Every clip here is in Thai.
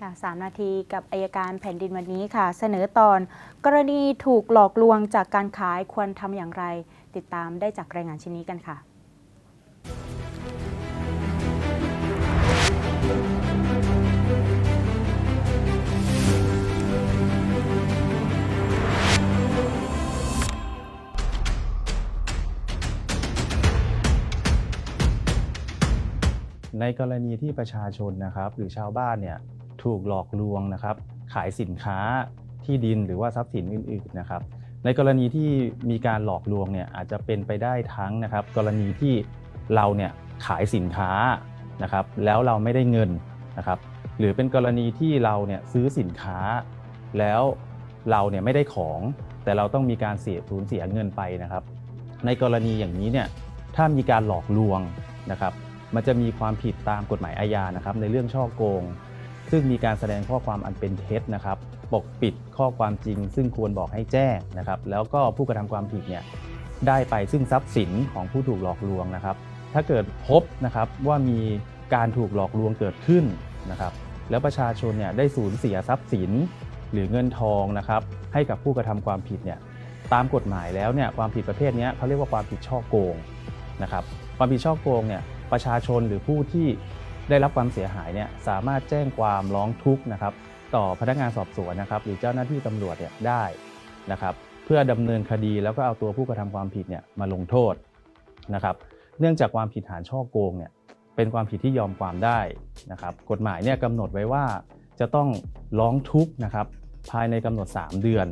ค่ะสามนาทีกับอายการแผ่นดินวันนี้ค่ะ เสนอตอนกรณีถูกหลอกลวงจากการขายควรทำอย่างไร ติดตามได้จากรายงานชิ้นนี้กันค่ะในกรณีที่ประชาชนนะครับหรือชาวบ้านเนี่ย ถูกหลอกลวงนะครับ ขายสินค้าที่ดินหรือว่าทรัพย์สินอื่นๆนะครับ ในกรณีที่มีการหลอกลวงเนี่ยอาจจะเป็นไปได้ทั้งนะครับ กรณีที่เราเนี่ยขายสินค้านะครับ แล้วเราไม่ได้เงินนะครับ หรือเป็นกรณีที่เราเนี่ยซื้อสินค้า แล้วเราเนี่ยไม่ได้ของ แต่เราต้องมีการเสียสูญเสียเงินไปนะครับ ในกรณีอย่างนี้เนี่ยถ้ามีการหลอกลวงนะครับ มันจะมีความผิดตามกฎหมายอาญานะครับ ในเรื่องช่อโกง ซึ่งมีการแสดงข้อความอันเป็นเท็จนะครับ ปกปิดข้อความจริง ซึ่งควรบอกให้แจ้งนะครับ แล้วก็ผู้กระทำความผิดเนี่ยได้ไปซึ่งทรัพย์สินของผู้ถูกหลอกลวงนะครับ ถ้าเกิดพบนะครับว่ามีการถูกหลอกลวงเกิดขึ้นนะครับ แล้วประชาชนเนี่ยได้สูญเสียทรัพย์สินหรือเงินทองนะครับ ให้กับผู้กระทำความผิดเนี่ยตามกฎหมายแล้วเนี่ยความผิดประเภทนี้เขาเรียกว่าความผิดช่อโกงนะครับ ความผิดช่อโกงเนี่ยประชาชนหรือผู้ที่ ได้รับความเสียหายเนี่ยสามารถแจ้งความร้องทุกข์นะครับ ต่อพนักงานสอบสวนนะครับ หรือเจ้าหน้าที่ตำรวจเนี่ยได้นะครับ เพื่อดำเนินคดีแล้วก็เอาตัวผู้กระทำความผิดเนี่ยมาลงโทษนะครับ เนื่องจากความผิดฐานช่อโกงเนี่ยเป็นความผิดที่ยอมความได้นะครับ กฎหมายเนี่ยกำหนดไว้ว่าจะต้องร้องทุกข์นะครับ ภายในกำหนด 3 เดือน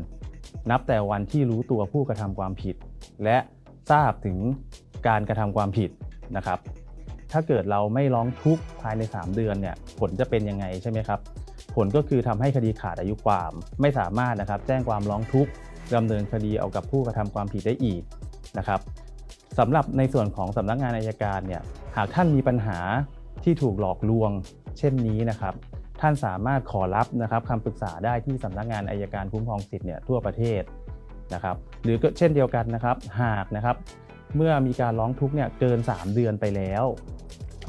นับแต่วันที่รู้ตัวผู้กระทำความผิด และทราบถึงการกระทำความผิดนะครับ ถ้าเกิดเราไม่ร้องทุกข์ภายใน 3 เดือนเนี่ยผลจะเป็นยังไงใช่ไหมครับ ผลก็คือทำให้คดีขาดอายุความ ไม่สามารถนะครับแจ้งความร้องทุกข์ดำเนินคดีเอากับผู้กระทำความผิดได้อีกนะครับสำหรับในส่วนของสำนักงานอายการเนี่ยหากท่านมีปัญหาที่ถูกหลอกลวง เช่นนี้นะครับ ท่านสามารถขอรับนะครับคำปรึกษาได้ที่สำนักงานอายการคุ้มครองสิทธิ์เนี่ยทั่วประเทศนะครับ หรือก็เช่นเดียวกันนะครับ หากนะครับ เมื่อมีการร้องทุกข์เนี่ยเกิน 3 เดือนไปแล้ว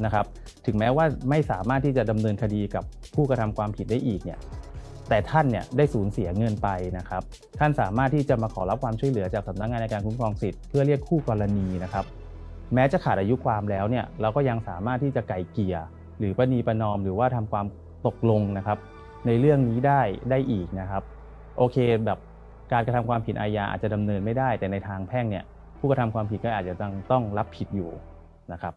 นะครับ ถึงแม้ว่าไม่สามารถที่จะดำเนินคดีกับผู้กระทำความผิดได้อีกเนี่ยแต่ท่านเนี่ยได้สูญเสียเงินไปนะครับ ท่านสามารถที่จะมาขอรับความช่วยเหลือจากสำนักงานในการคุ้มครองสิทธิ์เพื่อเรียกคู่กรณีนะครับ แม้จะขาดอายุความแล้วเนี่ยเราก็ยังสามารถที่จะไก่เกี่ยหรือประนีประนอมหรือว่าทำความตกลงนะครับ ในเรื่องนี้ได้ได้อีกนะครับ โอเคแบบการกระทำความผิดอาญาอาจจะดำเนินไม่ได้ แต่ในทางแพ่งเนี่ย ผู้กระทำความผิดก็อาจจะต้องต้องรับผิดอยู่นะครับ